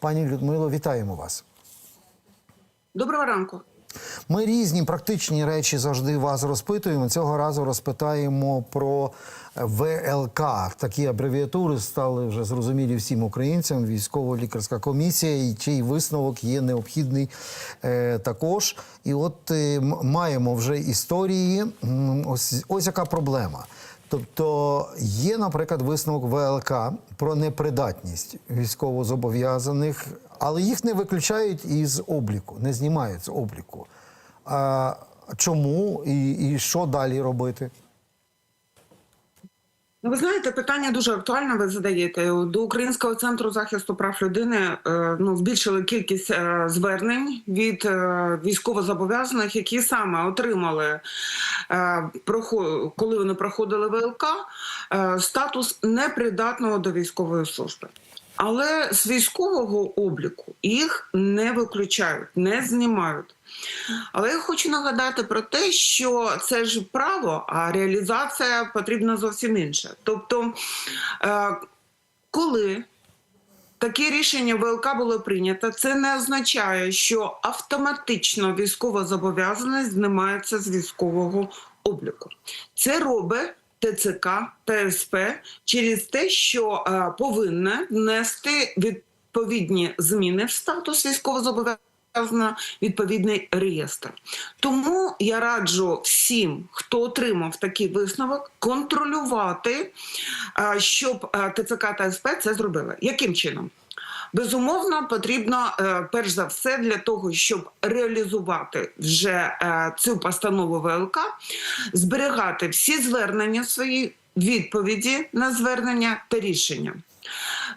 Пані Людмило, вітаємо вас. Доброго ранку. Ми різні практичні речі завжди вас розпитуємо. Цього разу розпитаємо про ВЛК. Такі абревіатури стали вже зрозумілі всім українцям. Військово-лікарська комісія, і чий висновок є необхідний е, також. І от е, маємо вже історії. Ось, ось яка проблема. Тобто є, наприклад, висновок ВЛК про непридатність військовозобов'язаних, але їх не виключають із обліку, не знімають з обліку. А чому і, і що далі робити? Ну, ви знаєте, питання дуже актуальне. Ви задаєте до Українського центру захисту прав людини. е, Ну збільшили кількість е, звернень від е, військовозобов'язаних, які саме отримали коли вони проходили ВЛК, е, статус непридатного до військової служби. Але з військового обліку їх не виключають, не знімають. Але я хочу нагадати про те, що це ж право, а реалізація потрібна зовсім інша. Тобто, е, коли таке рішення ВЛК було прийнято, це не означає, що автоматично військова зобов'язаність знімається з військового обліку. Це робить ТЦК та СП через те, що е, повинна внести відповідні зміни в статус військовозобов'язаного на відповідний реєстр. Тому я раджу всім, хто отримав такий висновок, контролювати, щоб ТЦК та СП це зробили. Яким чином? Безумовно, потрібно е, перш за все для того, щоб реалізувати вже е, цю постанову ВЛК, зберігати всі звернення свої відповіді на звернення та рішення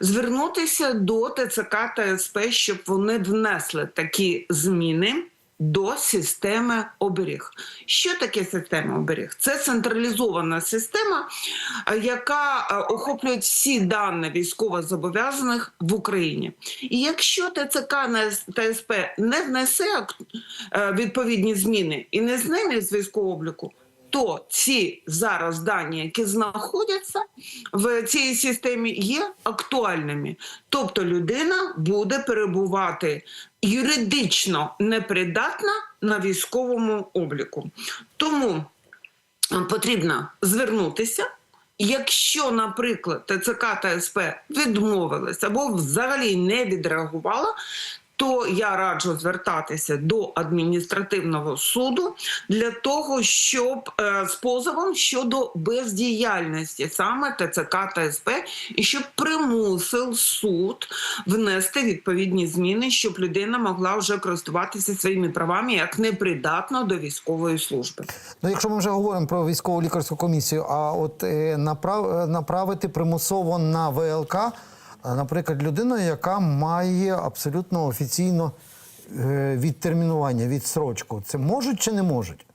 звернутися до ТЦК та СП, щоб вони внесли такі зміни. До системи оберіг. Що таке система оберіг? Це централізована система, е, яка е, охоплює всі дані військовозобов'язаних в Україні. І якщо ТЦК на- та СП не внесе е, відповідні зміни і не зніме з військового обліку, то ці зараз дані, які знаходяться в цій системі, є актуальними. Тобто людина буде перебувати юридично непридатна на військовому обліку. Тому е, потрібно звернутися. Якщо, наприклад, ТЦК та СП відмовились або взагалі не відреагувала, то я раджу звертатися до адміністративного суду для того, щоб е, з позовом щодо бездіяльності саме ТЦК та СП, і щоб примусив суд внести відповідні зміни, щоб людина могла вже користуватися своїми правами як непридатна до військової служби. Ну, якщо ми вже говоримо про військово лікарську комісію, а от е, направ, направити примусово на ВЛК, наприклад, людину, яка має абсолютно офіційно е, відтермінування, відсрочку, це можуть чи не можуть?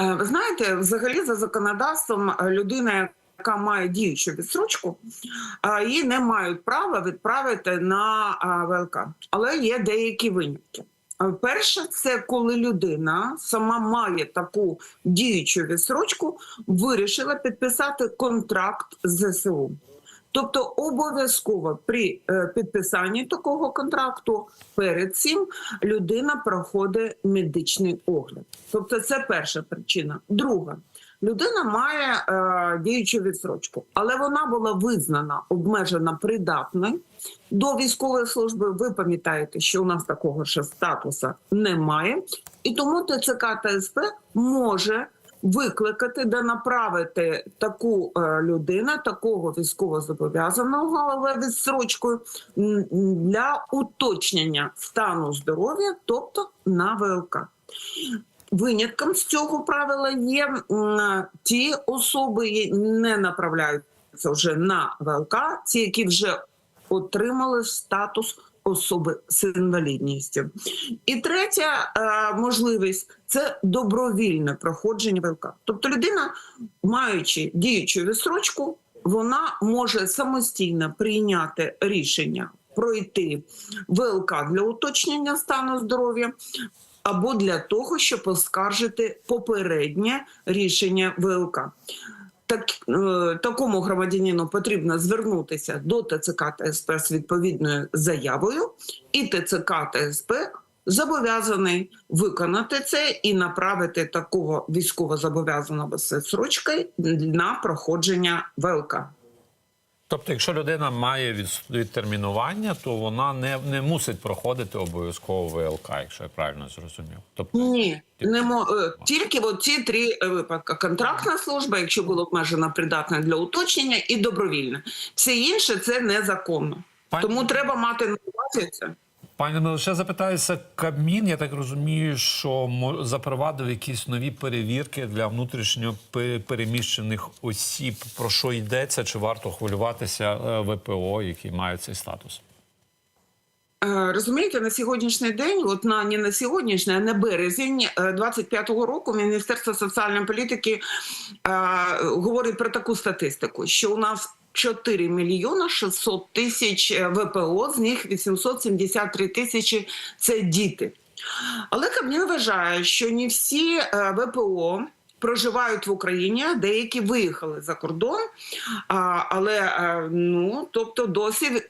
Е, Ви знаєте, взагалі за законодавством е, людина, яка має діючу відсрочку, її не мають права відправити на ВЛК. Але є деякі винятки. Перше, це коли людина сама має таку діючу відсрочку, вирішила підписати контракт з ЗСУ. Тобто обов'язково при е, підписанні такого контракту перед цим людина проходить медичний огляд. Тобто, це перша причина. Друга. Людина має е, діючу відсрочку, але вона була визнана обмежена придатною до військової служби. Ви пам'ятаєте, що у нас такого ще статусу немає, і тому ТЦК та СП може викликати да направити таку е, людину, такого військовозобов'язаного але відсрочкою для уточнення стану здоров'я, тобто на ВЛК. Винятком з цього правила є ті особи, які не направляються вже на ВЛК, ті, які вже отримали статус особи з інвалідністю. І третя е, можливість це добровільне проходження ВЛК. Тобто людина, маючи діючу відсрочку, вона може самостійно прийняти рішення пройти ВЛК для уточнення стану здоров'я. Або для того, щоб оскаржити попереднє рішення ВЛК. Так, е, такому громадянину потрібно звернутися до ТЦК та СП з відповідною заявою, і ТЦК ТСП зобов'язаний виконати це і направити такого військовозобов'язаного з срочки на проходження ВЛК. Тобто, якщо людина має від- відтермінування, то вона не, не мусить проходити обов'язково ВЛК, якщо я правильно зрозумів. Тобто, Ні, не мо... е, тільки от ці три е, випадки: контрактна служба, якщо було обмежено придатне для уточнення, і добровільне. Все інше це незаконно. Пані- Тому треба мати на увазі це. Пане Мило, ще запитаюся, Кабмін, я так розумію, що запровадив якісь нові перевірки для внутрішньо переміщених осіб. Про що йдеться? Чи варто хвилюватися е, ВПО, які мають цей статус? Е, Розумієте, на сьогоднішній день, от на не на сьогоднішній, а на березень е, 25-го року Міністерство соціальної політики е, говорить про таку статистику, що у нас 4 мільйона 600 тисяч ВПО, з них 873 тисячі це діти. Але Кабмін вважає, що не всі е, ВПО проживають в Україні, деякі виїхали за кордон, але е, ну тобто досі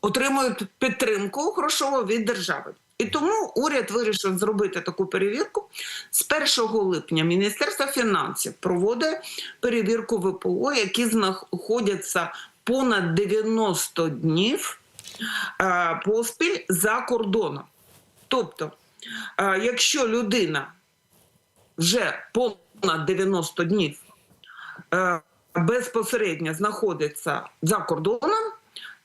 отримують підтримку грошову від держави. І тому уряд вирішив зробити таку перевірку. З 1 липня Міністерство фінансів проводить перевірку ВПО, які знаходяться понад 90 днів е, поспіль за кордоном. Тобто, е, якщо людина вже понад 90 днів е, безпосередньо знаходиться за кордоном,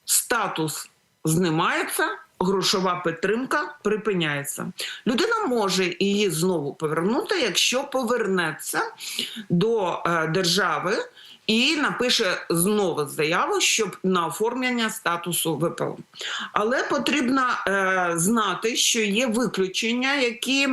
статус знімається, грошова підтримка припиняється. Людина може її знову повернути, якщо повернеться до е, держави і напише знову заяву, щоб на оформлення статусу ВПО. Але потрібно е, знати, що є виключення, які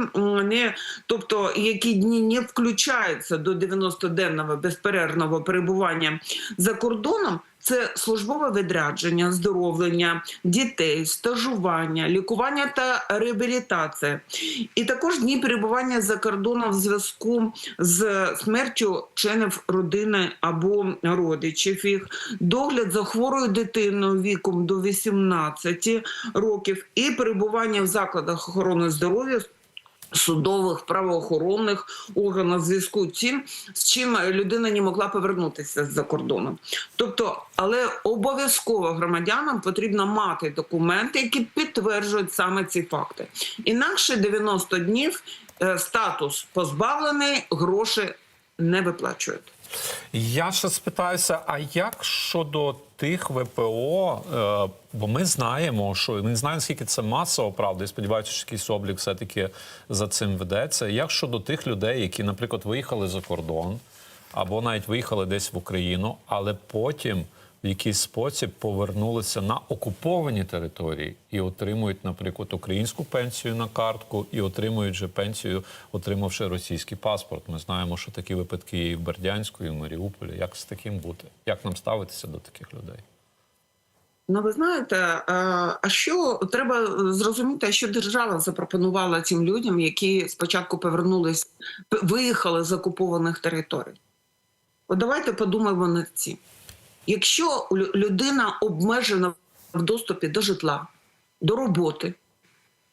не тобто які дні не включаються до 90-денного безперервного перебування за кордоном. Це службове відрядження, здоровлення дітей, стажування, лікування та реабілітація, і також дні перебування за кордоном в зв'язку з смертю членів родини або родичів їх, догляд за хворою дитиною віком до 18 років і перебування в закладах охорони здоров'я судових правоохоронних органів зв'язку цим, з чим людина не могла повернутися з-за кордону. Тобто, але обов'язково громадянам потрібно мати документи, які підтверджують саме ці факти. Інакше 90 днів е, статус позбавлений, гроші не виплачують. Я ще спитаюся: а як щодо тих ВПО? Е, бо ми знаємо, що не знаємо, наскільки це масово, правда, і сподіваюся, що якийсь облік все-таки за цим ведеться. Як щодо тих людей, які, наприклад, виїхали за кордон, або навіть виїхали десь в Україну, але потім в якийсь спосіб повернулися на окуповані території і отримують, наприклад, українську пенсію на картку, і отримують же пенсію, отримавши російський паспорт. Ми знаємо, що такі випадки є і в Бердянську, і в Маріуполі. Як з таким бути? Як нам ставитися до таких людей? Ну, ви знаєте, е, а що треба зрозуміти, що держава запропонувала цим людям, які спочатку повернулись, виїхали з окупованих територій? От давайте подумаємо над цим. Якщо людина обмежена в доступі до житла, до роботи,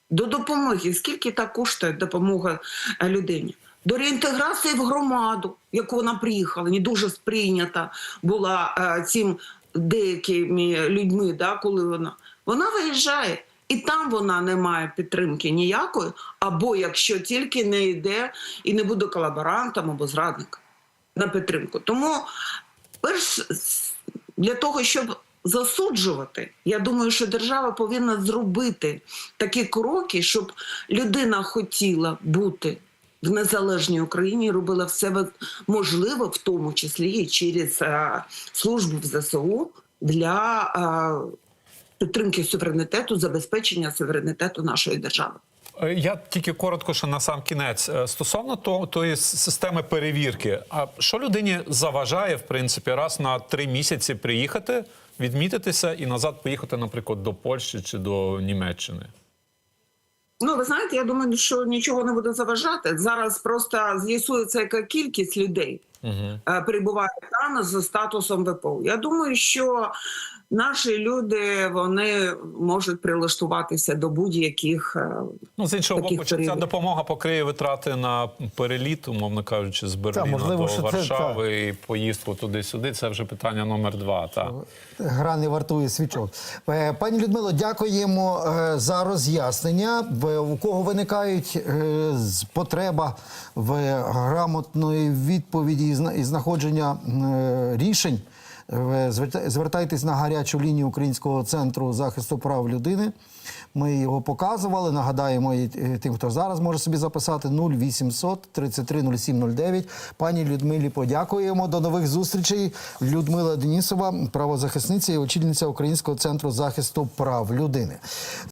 до допомоги, скільки так коштує допомога е, людині? До реінтеграції в громаду, яку вона приїхала, не дуже сприйнята була е, цим деякими людьми, да, коли вона вона виїжджає, і там вона не має підтримки ніякої, або якщо тільки не йде і не буде колаборантом або зрадником на підтримку. Тому перш для того, щоб засуджувати, я думаю, що держава повинна зробити такі кроки, щоб людина хотіла бути в незалежній Україні, і робила все можливе, в тому числі і через е, службу в ЗСУ для е, підтримки суверенітету, забезпечення суверенітету нашої держави. Е, Я тільки коротко, ще на сам кінець Е, стосовно того, тої системи перевірки. А що людині заважає, в принципі, раз на три місяці приїхати, відмітитися і назад поїхати, наприклад, до Польщі чи до Німеччини? Ну, ви знаєте, я думаю, що нічого не буде заважати. Зараз просто з'ясується, яка кількість людей, е, перебувають там з статусом ВПО. Я думаю, що наші люди вони можуть прилаштуватися до будь-яких е, Ну, з іншого таких боку, чи ця допомога покриє витрати на переліт, умовно кажучи, з Берліна можливо, до що це, Варшави і поїздку туди-сюди. Це вже питання номер два. Так. Гра не вартує свічок. Е, Пані Людмило, дякуємо за роз'яснення. В- У кого виникають потреба в грамотної відповіді і знаходження е, рішень, е, зверта- звертайтесь на гарячу лінію Українського центру захисту прав людини. Ми його показували. Нагадаємо і тим, хто зараз може собі записати 0800 33 07 09. Пані Людмилі подякуємо. До нових зустрічей. Людмила Денісова, правозахисниця і очільниця Українського центру захисту прав людини.